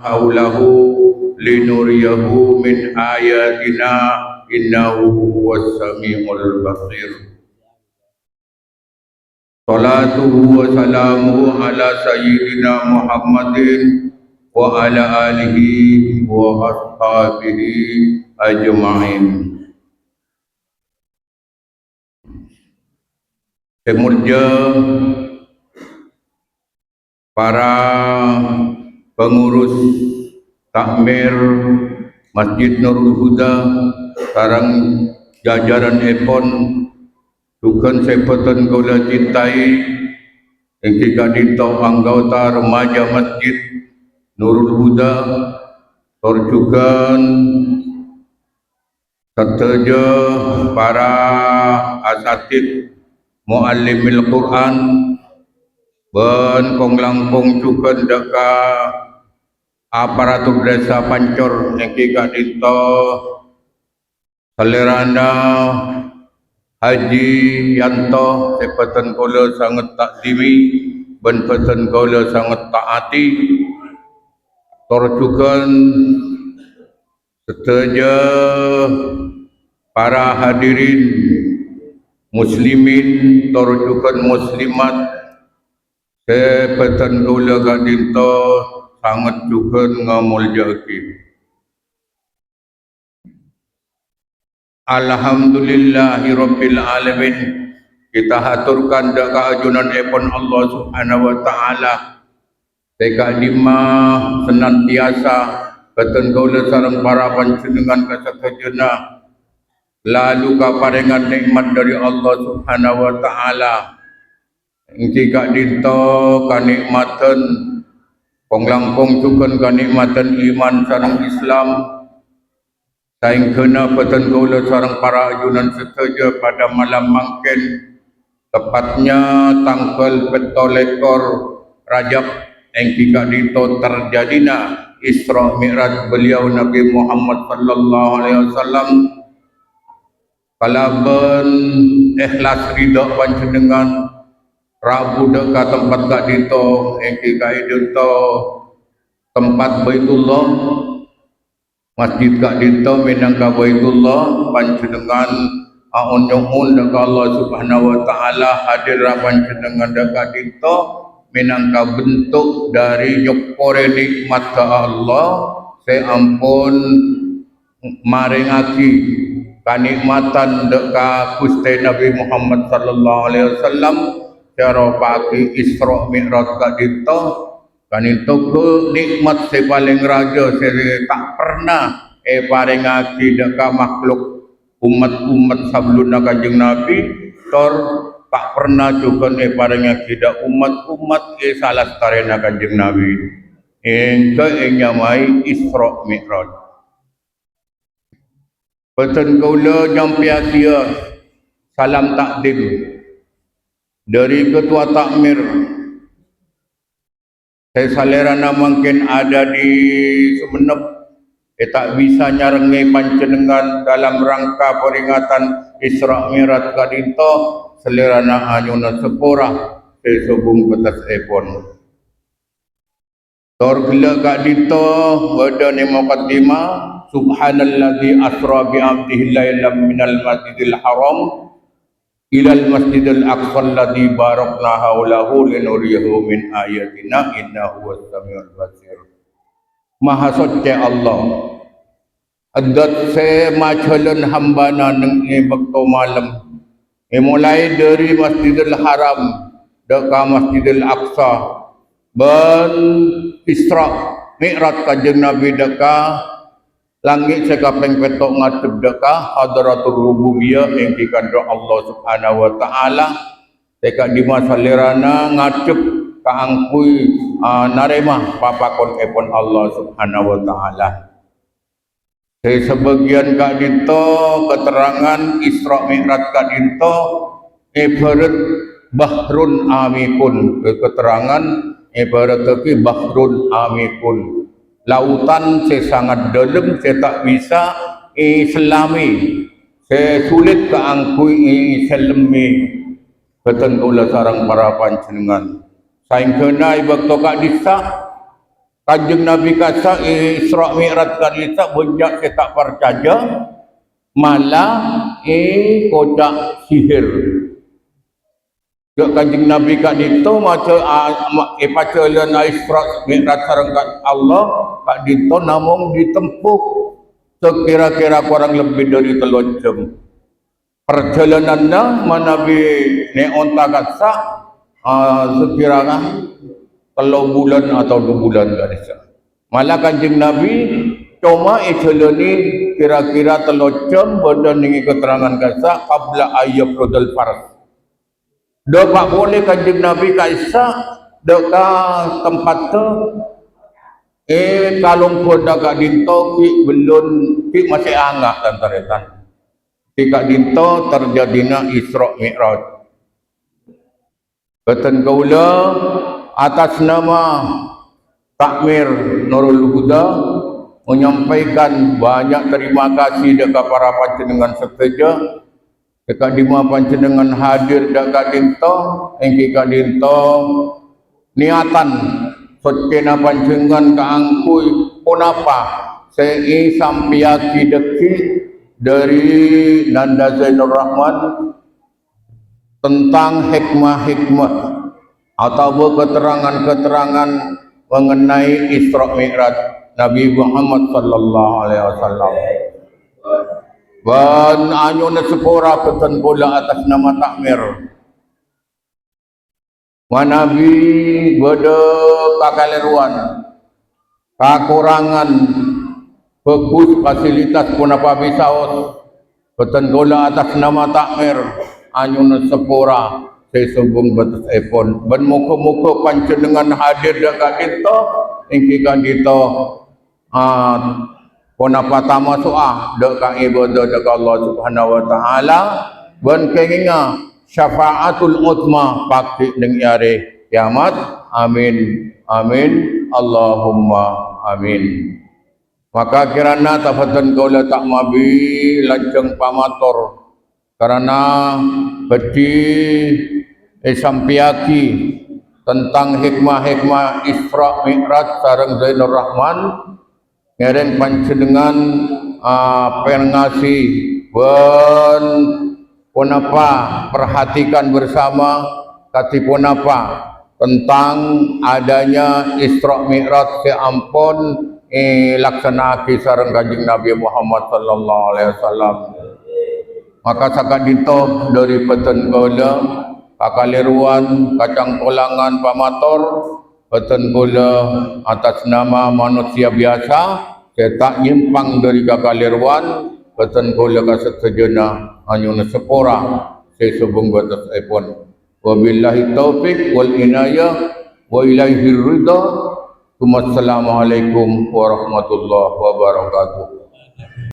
haulahu linuriyahu min ayatina innahu huwas samiul basir. Salatuhu wa salamuhu ala sayyidina Muhammadin wa ala alihi wa ashabihi ajma'in. Semurja para pengurus takmir Masjid Nurul Huda sarang jajaran Epon Tukan Sepatan Gula Cintai yang tiga dito anggota remaja Masjid Nurul Huda Torjukan serta para asatid muallimil Quran ben kong langkong juga deka aparatur desa pancor yang kika dito selerana Haji Yanto sepatan kola sangat tak dimi ben peten kola sangat taati torjukan seteja para hadirin muslimin torjukan muslimat sepatan gula gadinto sangat juga ngamul jaki Alhamdulillahi Rabbil Alamin. Kita haturkan dak keajunan epon Allah Subhanahu wa taala. Teka lima senantiasa Keten kaula sarang para panjenengan kasakajena lalu kaparingan nikmat dari Allah Subhanahu wa taala. Jika dinto kanikmatan penglangkong sukan kanikmatan iman sarang Islam. Saing kena peten kaula sarang para ajunan setuju pada malam mangken tepatnya tanggal petolekor Rajab yang jika dinto terjadina Isra Mi'raj beliau Nabi Muhammad sallallahu alaihi wasallam. Kalaban ikhlas ridha panjenengan Rabu dekat tempat kak dito engki kak dito tempat Baitullah Masjid kak dito minangka Baitullah. Panjenengan aun nyuhun dekat Allah Subhanahu wa taala hadir panjenengan dekat dito minangka bentuk dari nyukure nikmat Allah. Saya ampun maringaki kanikmatan deka Gusti Nabi Muhammad sallallahu alaihi wasallam cara pagi Isra Mi'raj ka dito kanito ko nikmat se paling raja se tak pernah e paringaki deka makhluk umat-umat sebelum kanjeng Nabi. Tor tak pernah juga e paringaki dak umat-umat e salah karena kanjeng Nabi. Engke enyamai Isra Mi'raj. Peten kaula nyampiatia salam takdim dari ketua takmir. Saya salerana mungkin ada di Sumeneb eh, tak bisa nyarengi panjenengan dalam rangka peringatan Isra Mi'raj kadinto. Selerana anyuna sepura sesubung betas epon. Tor gila kak dito wada ni muqaddima subhanalladzi asra bi abdihi lailam minal masjidil haram ila al masjidil aqsa alladzi barakna haulahu linuriyahu min ayatina innahu was samiul basir. Maha suci Allah Adat se machalan hambana nang e bakto malam e mulai dari Masjidil Haram dekat Masjidil Aqsa ban Isra Mi'raj kanjeng Nabi deka langit sekapeng petok ngadep deka hadratul rububiyah yang dikandung Allah Subhanahu wa taala. Masa lerana ngadep kaangkui uh, narema papakon epon Allah Subhanahu wa taala. Saya sebagian kak dinto keterangan Isra Mi'raj kak dinto ibarat bahrun amikun. Keterangan ibarat tapi bahrun amikun lautan saya sangat dalam saya tak bisa islami. Saya sulit keangkui islami. Ketentulah sarang para panjenengan. Saing kena ibak tokak disak Kanjeng Nabi kata Isra Mi'raj kali tak banyak saya tak percaya. Malah eh kodak sihir. Jok kanjeng Nabi kat dito maca eh paca lan Isra Mi'raj sareng kat Allah kat dito namung ditempuh sekira-kira kurang lebih dari telur jam. Perjalanannya manabi ne onta katsa uh, sekira kalau bulan atau dua bulan gadis. Malah kanjeng Nabi cuma isolani kira-kira telur jam benda ni keterangan kasa qabla ayyab rodal faras. Dok pak boleh kanjeng Nabi kaisa ka tempat tu. Eh kalau pun dah kat dinto ki belum. Ki masih anggap tantaretan. Ki kat dinto terjadinya Isra Mi'raj. Katan kaula atas nama Takmir Nurul Huda menyampaikan banyak terima kasih dekat para panjenengan sekeja dekat lima panjenengan hadir dekat dinto engki kat dinto niatan sotkena panjenengan kaangkui punapa sei sampiaki deki dari Nanda Zainul Rahman tentang hikmah-hikmah atau keterangan-keterangan mengenai Isra Mi'raj Nabi Muhammad sallallahu alaihi wasallam. Dan anyuna sepura peten pula atas nama takmir. Nabi beda kakaleruan kekurangan bagus fasilitas pun apa bisa peten pula atas nama takmir. Anyuna sepura saya sombong batas iPhone ban muka-muka panjenengan hadir dekat kita ingki kan kita ah pun apa tamu soah dekat ibadah dekat Allah Subhanahu wa taala. Ban kenginga syafaatul utma pakti ning yare kiamat. Amin amin Allahumma amin. Maka kirana tafatan kaula tak mabi lanceng pamator karena beti eh, sampiaki tentang hikmah-hikmah Isra Mi'raj sareng Zainul Rahman ngeren uh, pengasi ben punapa perhatikan bersama kati punapa tentang adanya Isra Mi'raj ke ampun eh, laksanaki sareng kanjeng Nabi Muhammad sallallahu alaihi wasallam. Maka sakat dito dari peten kaula pakaliruan kacang kolangan pamator peten pula atas nama manusia biasa saya tak nyimpang dari kakaliruan peten pula kasat sejena hanya sepora saya subung batas ipon wabillahi taufik wal inayah wa ilaihi ridha. Assalamualaikum warahmatullahi wabarakatuh